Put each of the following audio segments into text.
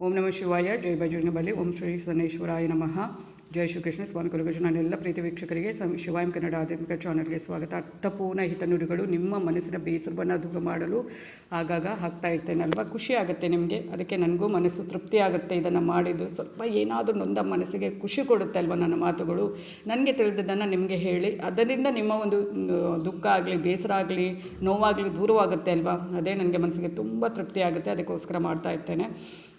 ओम नमः शिवाय जय बजरंग बली ओम श्री सनेश्वराय नमः। ಜೈ ಶ್ರೀಕೃಷ್ಣ, ಸ್ವಾಮಿ ಕುರುಗಜ ನನ್ನೆಲ್ಲ ಪ್ರೀತಿ ವೀಕ್ಷಕರಿಗೆ ಶಿವಾಯಂ ಕನ್ನಡ ಆಧ್ಯಾತ್ಮಿಕ ಚಾನಲ್ಗೆ ಸ್ವಾಗತ. ಅರ್ಥಪೂರ್ಣ ಹಿತನುಡಿಗಳು ನಿಮ್ಮ ಮನಸ್ಸಿನ ಬೇಸರವನ್ನು ದೂರ ಮಾಡಲು ಆಗಾಗ ಹಾಕ್ತಾ ಇರ್ತೇನೆ ಅಲ್ವಾ ಖುಷಿ ಆಗುತ್ತೆ ನಿಮಗೆ? ಅದಕ್ಕೆ ನನಗೂ ಮನಸ್ಸು ತೃಪ್ತಿ ಆಗುತ್ತೆ ಇದನ್ನು ಮಾಡಿದ್ದು. ಸ್ವಲ್ಪ ಏನಾದರೂ ನೊಂದ ಮನಸ್ಸಿಗೆ ಖುಷಿ ಕೊಡುತ್ತೆ ಅಲ್ವಾ ನನ್ನ ಮಾತುಗಳು? ನನಗೆ ತಿಳಿದಿದ್ದನ್ನು ನಿಮಗೆ ಹೇಳಿ. ಅದರಿಂದ ನಿಮ್ಮ ಒಂದು ದುಃಖ ಆಗಲಿ, ಬೇಸರ ಆಗಲಿ, ನೋವಾಗಲಿ ದೂರವಾಗುತ್ತೆ ಅಲ್ವಾ? ಅದೇ ನನಗೆ ಮನಸ್ಸಿಗೆ ತುಂಬ ತೃಪ್ತಿ ಆಗುತ್ತೆ. ಅದಕ್ಕೋಸ್ಕರ ಮಾಡ್ತಾ ಇರ್ತೇನೆ.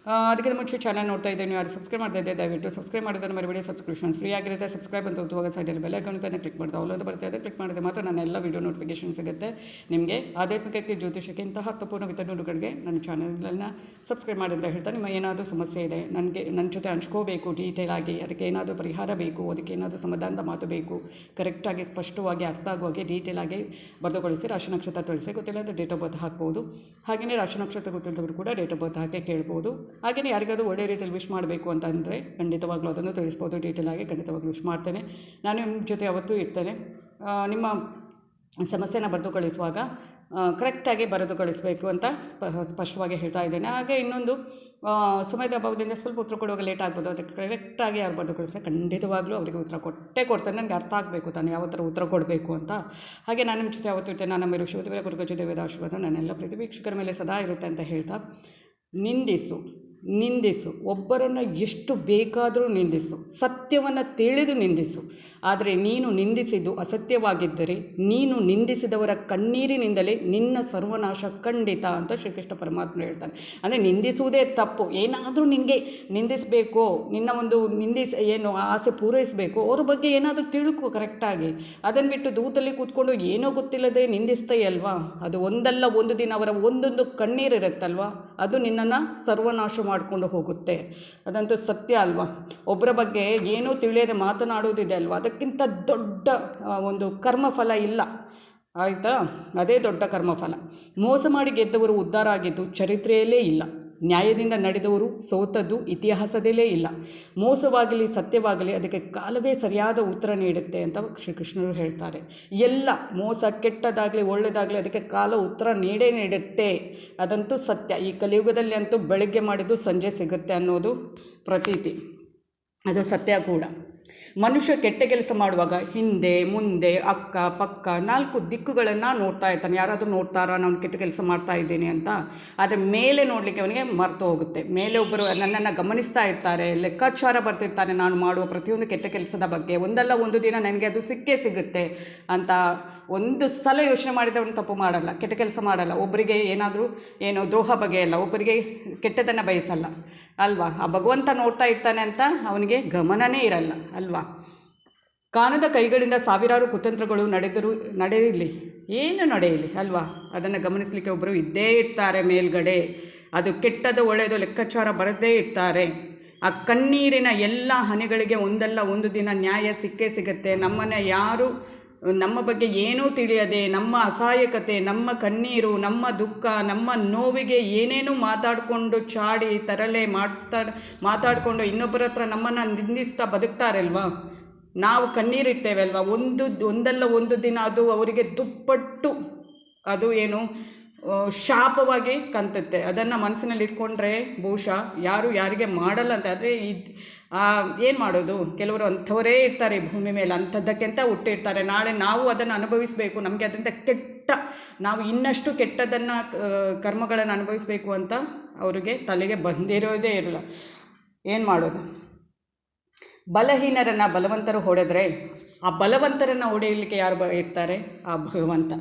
ಅದಕ್ಕಿಂತ ಮುಂಚೆ ಚಾನಲ್ ನೋಡ್ತಾ ಇದ್ದೇನೆ. ಯಾರು ಸಬ್ಸ್ಕ್ರೈಬ್ ಮಾಡ್ತಾ ಇದ್ದೆ ದಯವಿಟ್ಟು ಸಬ್ಸ್ಕ್ರೈಬ್ ಮಾಡೋದನ್ನು ಮರಿಬೇಡಿ. ಸಬ್ಸ್ಕ್ರಿಪ್ಷನ್ಸ್ ಫ್ರೀ ಆಗಿರುತ್ತೆ ಸಬ್ಸ್ಕ್ರೈಬ್ ಅಂತ ಒತ್ತುವಾಗ ಸೈಡಲ್ಲಿ ಬೆಲೆ ಐಕಾನ್ ಕ್ಲಿಕ್ ಮಾಡ್ತಾ ಅಂತ ಬರ್ತಾ ಇದೆ ಕ್ಲಿಕ್ ಮಾಡಿದ್ರೆ ಮಾತ್ರ ನನ್ನ ಎಲ್ಲ ವೀಡಿಯೋ ನೋಟಿಫಿಕೇಶನ್ ಸಿಗುತ್ತೆ. ನಿಮಗೆ ಆಧ್ಯಾತ್ಮಿಕಕ್ಕೆ ಜ್ಯೋತಿಷಕ್ಕೆ ಇಂತಹ ಅರ್ಥಪೂರ್ಣ ವಿತರಣೆಗಳಿಗೆ ನನ್ನ ಚಾನಲ್ನ ಸಬ್ಸ್ಕ್ರೈಬ್ ಮಾಡಿ ಅಂತ ಹೇಳ್ತಾ ನಿಮ್ಮ ಏನಾದರೂ ಸಮಸ್ಯೆ ಇದೆ, ನನಗೆ ನನ್ನ ಜೊತೆ ಹಂಚ್ಕೋಬೇಕು ಡೀಟೇಲ್ ಆಗಿ ಅದಕ್ಕೆ ಏನಾದರೂ ಪರಿಹಾರ ಬೇಕು, ಅದಕ್ಕೆ ಏನಾದರೂ ಸಮಾಧಾನದ ಮಾತು ಬೇಕು ಕರೆಕ್ಟಾಗಿ ಸ್ಪಷ್ಟವಾಗಿ ಅರ್ಥ ಆಗುವ ಹಾಗೆ ಡೀಟೇಲ್ ಆಗಿ ಬರೆದುಗೊಳಿಸಿ ರಾಶಿ ನಕ್ಷತ್ರ ತಿಳಿಸಿ ಗೊತ್ತಿಲ್ಲ ಅಂದರೆ ಡೇಟ್ ಆಫ್ ಬರ್ತ್ ಹಾಕ್ಬೋದು. ಹಾಗೆಯೇ ರಾಶಿ ನಕ್ಷತ್ರ ಗೊತ್ತಿಲ್ಲದವರು ಕೂಡ ಡೇಟ್ ಆಫ್ ಬರ್ತ್ ಹಾಕಿ ಕೇಳ್ಬೋದು. ಹಾಗೆಯೇ ಯಾರಿಗಾದರೂ ಒಳ್ಳೆ ರೀತಿಯಲ್ಲಿ ವಿಶ್ ಮಾಡಬೇಕು ಅಂತ ಅಂದರೆ ಖಂಡಿತವಾಗ್ಲೂ ಅದನ್ನು ತಿಳಿಸ್ಬೋದು ಡೀಟೇಲ್ ಆಗಿ ಖಂಡಿತವಾಗ್ಲೂ ವಿಶ್ ಮಾಡ್ತೇನೆ. ನಾನು ನಿಮ್ಮ ಜೊತೆ ಯಾವತ್ತೂ ಇರ್ತೇನೆ. ನಿಮ್ಮ ಸಮಸ್ಯೆನ ಬರೆದು ಕಳಿಸುವಾಗ ಕರೆಕ್ಟಾಗಿ ಬರೆದು ಕಳಿಸಬೇಕು ಅಂತ ಸ್ಪ, ಸ್ಪಷ್ಟವಾಗಿ ಹೇಳ್ತಾ ಇದ್ದೇನೆ. ಹಾಗೆ ಇನ್ನೊಂದು ಸಮಯದ ಅಭಾವದಿಂದ ಸ್ವಲ್ಪ ಉತ್ತರ ಕೊಡುವಾಗ ಲೇಟ್ ಆಗ್ಬೋದು. ಅದಕ್ಕೆ ಕರೆಕ್ಟಾಗಿ ಯಾರು ಕಳಿಸ್ತಾರೆ ಖಂಡಿತವಾಗ್ಲೂ ಅವರಿಗೆ ಉತ್ತರ ಕೊಟ್ಟೇ ಕೊಡ್ತೇನೆ. ನನಗೆ ಅರ್ಥ ಆಗಬೇಕು ತಾನು ಯಾವ ಥರ ಉತ್ತರ ಕೊಡಬೇಕು ಅಂತ. ಹಾಗೆ ನಾನು ನಿಮ್ಮ ಜೊತೆ ಯಾವತ್ತೂ ಇರ್ತೇನೆ. ನಾನು ಮೇರು ಶಿವದೇವರ ಗುರುಗಜ ದೇವದ ಆಶೀರ್ವಾದ ನನ್ನೆಲ್ಲ ಪ್ರತಿ ವೀಕ್ಷಕರ ಮೇಲೆ ಸದಾ ಇರುತ್ತೆ ಅಂತ ಹೇಳ್ತಾ ನಿಂದಿಸು. ನಿಂದಿಸು. ಒಬ್ಬರನ್ನು ಎಷ್ಟು ಬೇಕಾದರೂ ನಿಂದಿಸು. ಸತ್ಯವನ್ನು ತಿಳಿದು ನಿಂದಿಸು. ಆದರೆ ನೀನು ನಿಂದಿಸಿದ್ದು ಅಸತ್ಯವಾಗಿದ್ದರೆ, ನೀನು ನಿಂದಿಸಿದವರ ಕಣ್ಣೀರಿನಿಂದಲೇ ನಿನ್ನ ಸರ್ವನಾಶ ಖಂಡಿತ ಅಂತ ಶ್ರೀಕೃಷ್ಣ ಪರಮಾತ್ಮ ಹೇಳ್ತಾನೆ. ಅಂದರೆ ನಿಂದಿಸುವುದೇ ತಪ್ಪು. ಏನಾದರೂ ನಿನಗೆ ನಿಂದಿಸಬೇಕು, ನಿನ್ನ ಒಂದು ನಿಂದಿಸ, ಏನು ಆಸೆ ಪೂರೈಸಬೇಕು, ಅವ್ರ ಬಗ್ಗೆ ಏನಾದರೂ ತಿಳ್ಕೊ ಕರೆಕ್ಟಾಗಿ ಅದನ್ನು ಬಿಟ್ಟು ದೂತಲ್ಲಿ ಕೂತ್ಕೊಂಡು ಏನೋ ಗೊತ್ತಿಲ್ಲದೆ ನಿಂದಿಸ್ತೀಯಲ್ವಾ ಅದು ಒಂದಲ್ಲ ಒಂದು ದಿನ ಅವರ ಒಂದೊಂದು ಕಣ್ಣೀರಿರುತ್ತಲ್ವಾ? ಅದು ನಿನ್ನನ್ನು ಸರ್ವನಾಶ ಮಾಡಿಕೊಂಡು ಹೋಗುತ್ತೆ. ಅದಂತೂ ಸತ್ಯ ಅಲ್ವಾ? ಒಬ್ಬರ ಬಗ್ಗೆ ಏನೂ ತಿಳಿಯದೆ ಮಾತನಾಡುವುದಿದೆ ಅಲ್ವಾ? ಅದಕ್ಕಿಂತ ದೊಡ್ಡ ಒಂದು ಕರ್ಮಫಲ ಇಲ್ಲ. ಆಯಿತಾ? ಅದೇ ದೊಡ್ಡ ಕರ್ಮಫಲ. ಮೋಸ ಮಾಡಿ ಗೆದ್ದವರು ಉದ್ಧಾರ ಆಗಿದ್ದು ಚರಿತ್ರೆಯಲ್ಲೇ ಇಲ್ಲ. ನ್ಯಾಯದಿಂದ ನಡೆದವರು ಸೋತದ್ದು ಇತಿಹಾಸದಲ್ಲೇ ಇಲ್ಲ. ಮೋಸವಾಗಲಿ, ಸತ್ಯವಾಗಲಿ, ಅದಕ್ಕೆ ಕಾಲವೇ ಸರಿಯಾದ ಉತ್ತರ ನೀಡುತ್ತೆ ಅಂತ ಶ್ರೀಕೃಷ್ಣರು ಹೇಳ್ತಾರೆ. ಎಲ್ಲ ಮೋಸ ಕೆಟ್ಟದಾಗಲಿ ಒಳ್ಳೆಯದಾಗಲಿ ಅದಕ್ಕೆ ಕಾಲ ಉತ್ತರ ನೀಡೇ ನೀಡುತ್ತೆ. ಅದಂತೂ ಸತ್ಯ. ಈ ಕಲಿಯುಗದಲ್ಲಿ ಅಂತೂ ಬೆಳಗ್ಗೆ ಮಾಡಿದ್ದು ಸಂಜೆ ಸಿಗುತ್ತೆ ಅನ್ನೋದು ಪ್ರತೀತಿ. ಅದು ಸತ್ಯ ಕೂಡ. ಮನುಷ್ಯ ಕೆಟ್ಟ ಕೆಲಸ ಮಾಡುವಾಗ ಹಿಂದೆ, ಮುಂದೆ, ಅಕ್ಕ, ಪಕ್ಕ ನಾಲ್ಕು ದಿಕ್ಕುಗಳನ್ನು ನೋಡ್ತಾ ಇರ್ತಾನೆ. ಯಾರಾದರೂ ನೋಡ್ತಾರಾ, ನಾನು ಕೆಟ್ಟ ಕೆಲಸ ಮಾಡ್ತಾ ಇದ್ದೇನೆ ಅಂತ. ಆದರೆ ಮೇಲೆ ನೋಡಲಿಕ್ಕೆ ಅವನಿಗೆ ಮರೆತು ಹೋಗುತ್ತೆ. ಮೇಲೆ ಒಬ್ಬರು ನನ್ನನ್ನು ಗಮನಿಸ್ತಾ ಇರ್ತಾರೆ, ಲೆಕ್ಕಾಚಾರ ಬರ್ತಿರ್ತಾನೆ, ನಾನು ಮಾಡುವ ಪ್ರತಿಯೊಂದು ಕೆಟ್ಟ ಕೆಲಸದ ಬಗ್ಗೆ. ಒಂದಲ್ಲ ಒಂದು ದಿನ ನನಗೆ ಅದು ಸಿಕ್ಕೇ ಸಿಗುತ್ತೆ ಅಂತ ಒಂದು ಸಲ ಯೋಚನೆ ಮಾಡಿದವನು ತಪ್ಪು ಮಾಡಲ್ಲ, ಕೆಟ್ಟ ಕೆಲಸ ಮಾಡಲ್ಲ. ಒಬ್ಬರಿಗೆ ಏನಾದರೂ, ಏನು ದ್ರೋಹ ಬಗೆಯಲ್ಲ ಒಬ್ಬರಿಗೆ ಕೆಟ್ಟದನ್ನು ಬಯಸಲ್ಲ. ಅಲ್ವಾ? ಆ ಭಗವಂತ ನೋಡ್ತಾ ಇರ್ತಾನೆ ಅಂತ ಅವನಿಗೆ ಗಮನನೇ ಇರಲ್ಲ, ಅಲ್ವಾ? ಕಾಣದ ಕೈಗಳಿಂದ ಸಾವಿರಾರು ಕುತಂತ್ರಗಳು ನಡೆದರೂ ನಡೆಯಲಿ? ಏನು ನಡೆಯಲಿ ಅಲ್ವಾ? ಅದನ್ನು ಗಮನಿಸಲಿಕ್ಕೆ ಒಬ್ಬರು ಇದ್ದೇ ಇರ್ತಾರೆ ಮೇಲ್ಗಡೆ. ಅದು ಕೆಟ್ಟದ ಒಳ್ಳೆಯದು ಲೆಕ್ಕಾಚಾರ ಬರದೇ ಇರ್ತಾರೆ. ಆ ಕಣ್ಣೀರಿನ ಎಲ್ಲ ಹನಿಗಳಿಗೆ ಒಂದಲ್ಲ ಒಂದು ದಿನ ನ್ಯಾಯ ಸಿಕ್ಕೇ ಸಿಗುತ್ತೆ. ನಮ್ಮನ್ನು ಯಾರು, ನಮ್ಮ ಬಗ್ಗೆ ಏನೂ ತಿಳಿಯದೆ, ನಮ್ಮ ಅಸಹಾಯಕತೆ, ನಮ್ಮ ಕಣ್ಣೀರು, ನಮ್ಮ ದುಃಖ, ನಮ್ಮ ನೋವಿಗೆ ಏನೇನು ಮಾತಾಡಿಕೊಂಡು ಚಾಡಿ ತರಲೆ ಮಾತಾಡ್ ಮಾತಾಡಿಕೊಂಡು ಇನ್ನೊಬ್ಬರ ಹತ್ರ ನಮ್ಮನ್ನು ನಿಂದಿಸ್ತಾ ಬದುಕ್ತಾರಲ್ವಾ? ನಾವು ಕಣ್ಣೀರಿಡ್ತೇವೆ ಅಲ್ವಾ ಒಂದು ಒಂದಲ್ಲ ಒಂದು ದಿನ ಅದು ಅವರಿಗೆ ದುಪ್ಪಟ್ಟು, ಅದು ಏನು ಶಾಪವಾಗಿ ಕಂತುತ್ತೆ. ಅದನ್ನು ಮನಸ್ಸಿನಲ್ಲಿ ಇಟ್ಕೊಂಡ್ರೆ ಬಹುಶಃ ಯಾರು ಯಾರಿಗೆ ಮಾಡಲ್ಲ ಅಂತ. ಆದರೆ ಇದು ಏನು ಮಾಡೋದು? ಕೆಲವರು ಅಂಥವರೇ ಇರ್ತಾರೆ ಭೂಮಿ ಮೇಲೆ, ಅಂಥದ್ದಕ್ಕಿಂತ ಹುಟ್ಟಿರ್ತಾರೆ. ನಾಳೆ ನಾವು ಅದನ್ನು ಅನುಭವಿಸಬೇಕು. ನಮಗೆ ಅದರಿಂದ ಕೆಟ್ಟ, ನಾವು ಇನ್ನಷ್ಟು ಕೆಟ್ಟದನ್ನು ಕರ್ಮಗಳನ್ನು ಅನುಭವಿಸಬೇಕು ಅಂತ ಅವರಿಗೆ ತಲೆಗೆ ಬಂದಿರೋದೇ ಇರಲ್ಲ. ಏನು ಮಾಡೋದು? ಬಲಹೀನರನ್ನ ಬಲವಂತರು ಹೊಡೆದ್ರೆ ಆ ಬಲವಂತರನ್ನು ಹೊಡೆಯಲಿಕ್ಕೆ ಯಾರು ಬ ಇರ್ತಾರೆ? ಆ ಭಗವಂತ.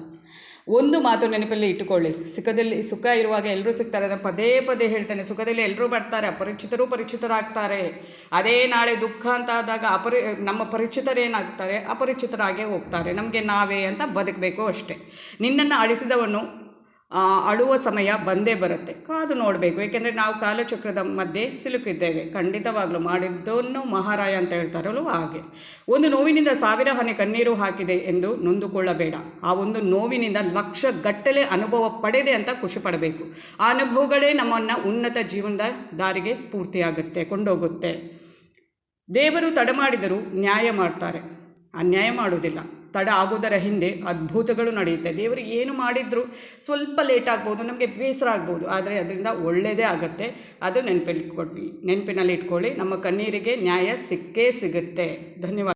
ಒಂದು ಮಾತು ನೆನಪಲ್ಲಿ ಇಟ್ಟುಕೊಳ್ಳಿ. ಸುಖದಲ್ಲಿ ಸುಖ ಇರುವಾಗ ಎಲ್ಲರೂ ಸಿಗ್ತಾರೆ. ಅದನ್ನು ಪದೇ ಪದೇ ಹೇಳ್ತಾನೆ. ಸುಖದಲ್ಲಿ ಎಲ್ಲರೂ ಬರ್ತಾರೆ. ಅಪರಿಚಿತರು ಪರಿಚಿತರಾಗ್ತಾರೆ. ಅದೇ ನಾಳೆ ದುಃಖ ಅಂತ ಆದಾಗ ಅಪರಿ ನಮ್ಮ ಪರಿಚಿತರೇನಾಗ್ತಾರೆ ಅಪರಿಚಿತರಾಗೇ ಹೋಗ್ತಾರೆ. ನಮಗೆ ನಾವೇ ಅಂತ ಬದುಕಬೇಕು ಅಷ್ಟೇ. ನಿನ್ನನ್ನು ಅಳಿಸಿದವನು ಅಳುವ ಸಮಯ ಬಂದೇ ಬರುತ್ತೆ. ಕಾದು ನೋಡಬೇಕು. ಏಕೆಂದರೆ ನಾವು ಕಾಲಚಕ್ರದ ಮಧ್ಯೆ ಸಿಲುಕಿದ್ದೇವೆ. ಖಂಡಿತವಾಗ್ಲೂ ಮಾಡಿದ್ದನ್ನು ಮಹಾರಾಯ ಅಂತ ಹೇಳ್ತಾರಲ್ಲ ಹಾಗೆ. ಒಂದು ನೋವಿನಿಂದ ಸಾವಿರ ಹನಿ ಕಣ್ಣೀರು ಹಾಕಿದೆ ಎಂದು ನೊಂದುಕೊಳ್ಳಬೇಡ. ಆ ಒಂದು ನೋವಿನಿಂದ ಲಕ್ಷ ಗಟ್ಟಲೆ ಅನುಭವ ಪಡೆದೆ ಅಂತ ಖುಷಿ ಪಡಬೇಕು. ಆ ಅನುಭವಗಳೇ ನಮ್ಮನ್ನು ಉನ್ನತ ಜೀವನದ ದಾರಿಗೆ ಸ್ಫೂರ್ತಿಯಾಗುತ್ತೆ, ಕೊಂಡೋಗುತ್ತೆ. ದೇವರು ತಡ ಮಾಡಿದರೂ ನ್ಯಾಯ ಮಾಡ್ತಾರೆ. ಅನ್ಯಾಯ ಮಾಡುವುದಿಲ್ಲ. ತಡ ಆಗೋದರ ಹಿಂದೆ ಅದ್ಭುತಗಳು ನಡೆಯುತ್ತೆ. ದೇವರು ಏನು ಮಾಡಿದ್ರು ಸ್ವಲ್ಪ ಲೇಟ್ ಆಗ್ಬೋದು, ನಮಗೆ ಬೇಸರ ಆಗ್ಬೋದು, ಆದರೆ ಅದರಿಂದ ಒಳ್ಳೆಯದೇ ಆಗುತ್ತೆ. ಅದು ನೆನಪಿನಲ್ಲಿ ಕೊಟ್ಟು ನೆನಪಿನಲ್ಲಿ ಇಟ್ಕೊಳ್ಳಿ, ನಮ್ಮ ಕಣ್ಣೀರಿಗೆ ನ್ಯಾಯ ಸಿಕ್ಕೇ ಸಿಗುತ್ತೆ. ಧನ್ಯವಾದ.